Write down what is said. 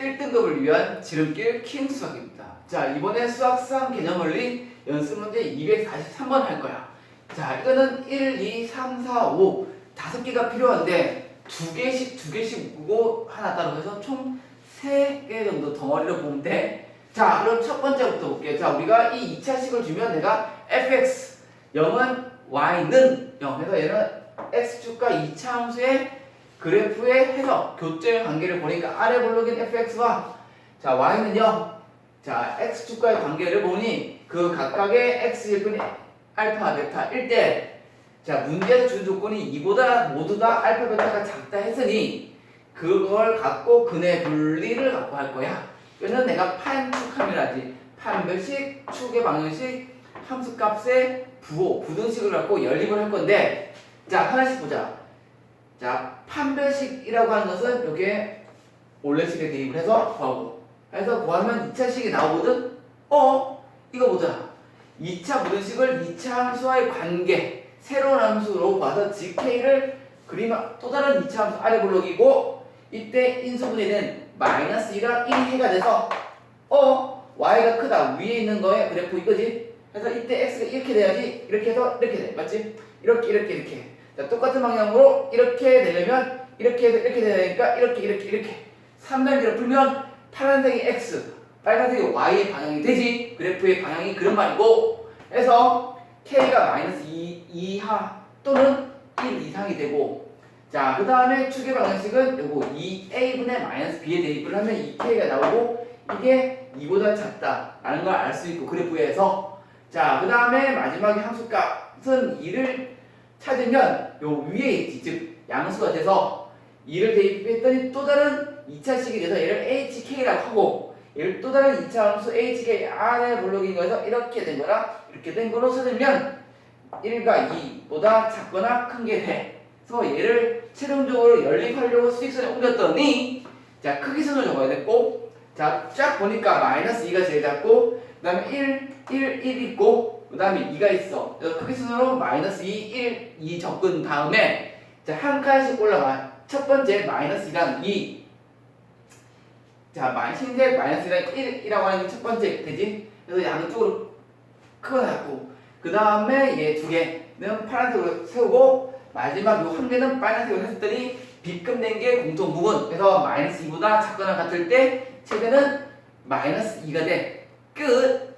1등급을 위한 지름길 킹 수학입니다. 자, 이번에 수학상 개념 원리 연습 문제 243번 할 거야. 자, 이거는 1, 2, 3, 4, 5 다섯 개가 필요한데 두 개씩 두 개씩 묶고 하나 따로 해서 총 세 개 정도 덩어리로 보면 돼. 자, 그럼 첫 번째부터 볼게요. 자, 우리가 이 2차식을 주면 내가 fx 0은 y는 0 해서 얘는 x축과 2차 함수의 그래프의 해석, 교점의 관계를 보니까 아래 블록인 fx와 자 y는 0. 자 x축과의 관계를 보니 그 각각의 x일 뿐이 알파, 베타 1대 자 문제에서 준 조건이 이보다 모두 다 알파, 베타가 작다 했으니 그걸 갖고 근의 분리를 갖고 할 거야. 이거는 내가 판축함이라지 판별식, 축의 방정식, 함수값의 부호, 부등식을 갖고 연립을 할 건데 자 하나씩 보자. 자 판별식이라고 하는 것은 여기에 올레식에 대입을 해서 구하고 해서 구하면 2차식이 나오거든? 어? 이거 보자 2차 부등식을 2차 함수와의 관계 새로운 함수로 봐서 gk를 그리면 또 다른 2차 함수 아래 블록이고 이때 인수분해는 마이너스 2가 1해가 돼서 어? y가 크다 위에 있는 거에 그래프 이거지? 그래서 이때 x가 이렇게 돼야지 이렇게 해서 이렇게 돼 맞지? 이렇게 이렇게 이렇게 자, 똑같은 방향으로 이렇게 되려면 이렇게 이렇게 되니까 이렇게 이렇게 이렇게. 3단계로 풀면 파란색이 x 빨간색이 y의 방향이 되지. 그래프의 방향이 그런 말이고. 해서 k가 마이너스 2 이하 또는 1 이상이 되고. 자 그 다음에 축의 방정식은 요거 2a분의 마이너스 b에 대입을 하면 2k가 나오고 이게 2보다 작다 라는 걸 알 수 있고 그래프에서. 자 그 다음에 마지막에 함수값은 2를 찾으면 요 위에 있지 즉 양수가 돼서 2를 대입했더니 또 다른 2차식이 돼서 얘를 hk라고 하고 얘를 또 다른 2차 함수 hk 안에 블록인 거에서 이렇게 된 거라 이렇게 된 거로 찾으면 1과 2보다 작거나 큰 게 돼. 그래서 얘를 최종적으로 연립하려고 수직선에 옮겼더니 자 크기선을 적어야 됐고 자 쫙 보니까 마이너스 2가 제일 작고 그 다음에 1, 1, 1 있고 그 다음에 2가 있어. 그래서 크기선으로 마이너스 2, 1, 2 적은 다음에 자 한 칸씩 올라가 첫 번째 마이너스 2랑 2 자, 마- 흰색 마이너스랑 1이라고 하는 게 첫 번째 되지? 그래서 양쪽으로 크고 작고 그 다음에 얘 두 개는 파란색으로 세우고 마지막 요 한 개는 빨간색으로 했더니 빗금된 게 공통 부분. 그래서 마이너스 2보다 작거나 같을 때 최대는 마이너스 2가 돼. 끝